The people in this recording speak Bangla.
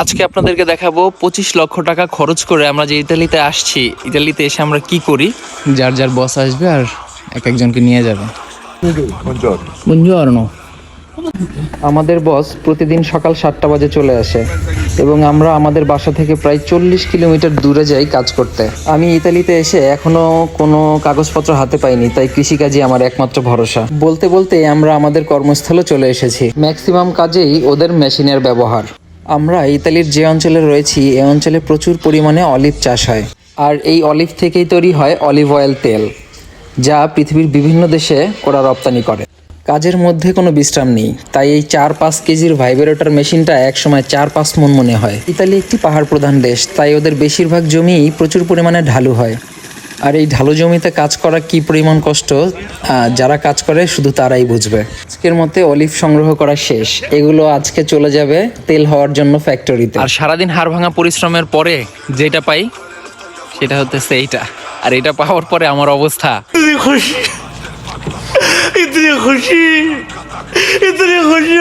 আজকে আপনাদেরকে দেখাবো পঁচিশ লক্ষ টাকা খরচ করে আমরা যে ইতালিতে আসছি। ইতালিতে এসে আমরা কি করি? যার যার বস আসবে আর এক একজনকে নিয়ে যাবে। আমাদের বস প্রতিদিন সকাল সাতটা বাজে চলে আসে এবং আমরা আমাদের বাসা থেকে প্রায় চল্লিশ কিলোমিটার দূরে যাই কাজ করতে। আমি ইতালিতে এসে এখনও কোনো কাগজপত্র হাতে পাইনি তাই কৃষিকাজই আমার একমাত্র ভরসা। বলতে বলতে আমরা আমাদের কর্মস্থলে চলে এসেছি। ম্যাক্সিমাম কাজেই ওদের মেশিনের ব্যবহার। আমরা ইতালির যে অঞ্চলে রয়েছি এই অঞ্চলে প্রচুর পরিমাণে অলিভ চাষ হয়। আর এই অলিভ থেকেই তৈরি হয় অলিভ অয়েল তেল, যা পৃথিবীর বিভিন্ন দেশে ওরা রপ্তানি করে। কাজের মধ্যে কোনো বিশ্রাম নেই, তাই এই চার পাঁচ কেজির ভাইব্রেটর মেশিনটা একসময় চার পাঁচ মন মনে হয়। ইতালি একটি পাহাড় প্রধান দেশ, তাই ওদের বেশিরভাগ জমিই প্রচুর পরিমাণে ঢালু হয়। আর এই ঢালু জমিতে কাজ করা কি পরিমাণ কষ্ট? যারা কাজ করে শুধু তারাই বুঝবে। আজকের মতে অলিভ সংগ্রহ করা শেষ। এগুলো আজকে চলে যাবে তেল হওয়ার জন্য ফ্যাক্টরিতে। আর সারাদিন হাড় ভাঙা পরিশ্রমের পরে যেটা পাই সেটা হচ্ছে এইটা। আর এটা পাওয়ার পরে আমার অবস্থা। খুশি। খুশি। খুশি